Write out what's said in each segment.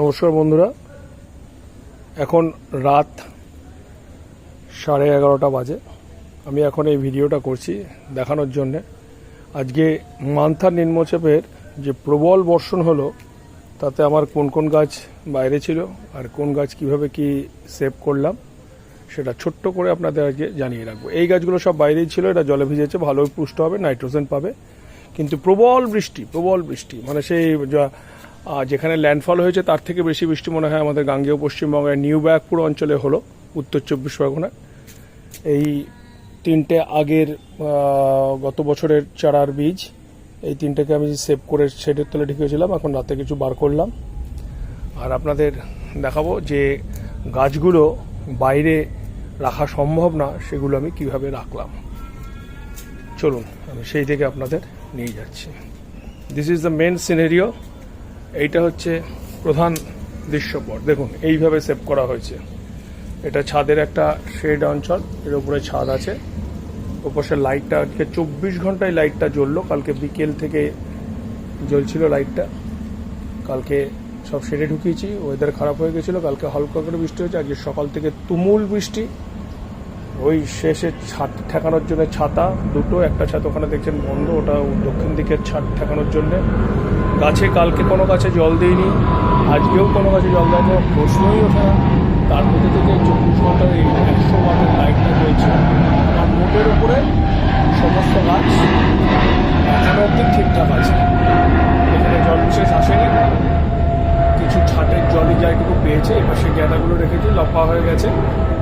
নমস্কার বন্ধুরা। এখন রাত সাড়ে এগারোটা বাজে। আমি এখন এই ভিডিওটা করছি দেখানোর জন্যে। আজকে মান্থার নিম্নচাপের যে প্রবল বর্ষণ হলো, তাতে আমার কোন কোন গাছ বাইরে ছিল আর কোন গাছ কীভাবে কি সেভ করলাম, সেটা ছোট্ট করে আপনাদের আজকে জানিয়ে রাখব। এই গাছগুলো সব বাইরেই ছিল, এটা জলে ভিজেছে, ভালোই পুষ্ট হবে, নাইট্রোজেন পাবে। কিন্তু প্রবল বৃষ্টি প্রবল বৃষ্টি মানে সেই আহ, যেখানে ল্যান্ডফল হয়েছে তার থেকে বেশি বৃষ্টি মনে হয় আমাদের গাঙ্গেয় পশ্চিমবঙ্গের নিউ ব্যাগপুর অঞ্চলে হলো উত্তর চব্বিশ পরগনায় এই তিনটে আগের গত বছরের চারার বীজ এই তিনটেকে আমি সেভ করে শেডের তলে ঢুকিয়েছিলাম এখন রাতে কিছু বার করলাম। আর আপনাদের দেখাবো যে গাছগুলো বাইরে রাখা সম্ভব না সেগুলো আমি কীভাবে রাখলাম। চলুন আমি সেই থেকে আপনাদের নিয়ে যাচ্ছি। This is the main scenario এইটা হচ্ছে প্রধান দৃশ্যপট। দেখুন, এইভাবে সেভ করা হয়েছে। এটা ছাদের একটা শেড অঞ্চল, এর উপরে ছাদ আছে। ওপাশে লাইটটা আজকে চব্বিশ ঘন্টায় লাইটটা জ্বললো। কালকে বিকেল থেকে জ্বলছিল লাইটটা কালকে সব শেডে ঢুকিয়েছি ওয়েদার খারাপ হয়ে গেছিল। কালকে হালকা করে বৃষ্টি হয়েছে। আজকে সকাল থেকে তুমুল বৃষ্টি। ওই শেষে ছাদ ঠেকানোর জন্য ছাতা, দুটো, একটা ছাদ ওখানে দেখছেন বন্ধ, ওটা দক্ষিণ দিকের ছাদ ঠেকানোর জন্য। গাছে কালকে কোনো গাছে জল দিইনি, আজকেও কোনো গাছে জল দেওয়ার কোনো প্রশ্নই ওঠে না। তার মধ্যে থেকে চব্বিশ ঘণ্টা এই একশো ওয়াটের লাইটটা রয়েছে আমার মোটের উপরে সমস্ত গাছ এখনও অব্দি ঠিকঠাক আছে এখানে জল বিশেষ আসেনি কিছু ছাটের পেয়েছে এবার সেই গ্যাদাগুলো রেখেছি, লম্বা হয়ে গেছে,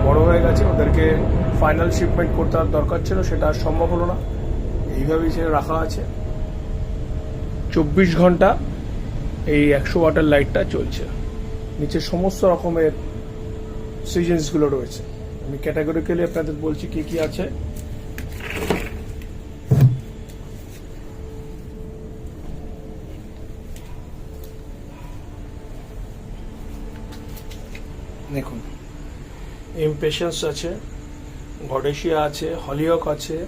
বড় হয়ে গেছে, ওদেরকে ফাইনাল শিপমেন্ট করতে আর দরকার ছিল, সেটা আর সম্ভব হলো না। এইভাবেই সে রাখা আছে। চব্বিশ ঘণ্টা এই একশো ওয়াটার লাইটটা চলছে। নিচে সমস্ত রকমের সিজনসগুলো রয়েছে। আমি ক্যাটাগরিক্যালি আপনাদের বলছি কি কি আছে। দেখুন ইমপেশেন্স আছে গডেশিয়া আছে হলিওক আছে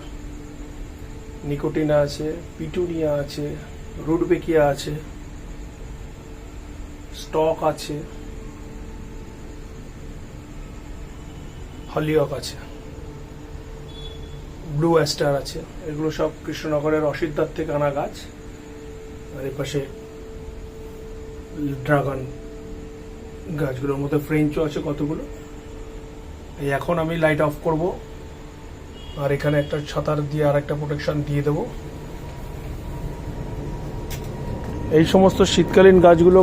নিকোটিনা আছে পিটুনিয়া আছে রুডবেকিয়া আছে স্টক আছে হলিওক আছে ব্লু অ্যাস্টার আছে, এগুলো সব কৃষ্ণনগরের অসিদ্ধার থেকে আনা গাছ, আর এর পাশে ড্রাগন গাছগুলোর মধ্যে ফ্রেঞ্চও আছে কতগুলো? এই এখন আমি লাইট অফ করব। আর এখানে একটা ছাতার দিয়ে আর একটা প্রোটেকশন দিয়ে দেব। এই সমস্ত শীতকালীন গাছগুলো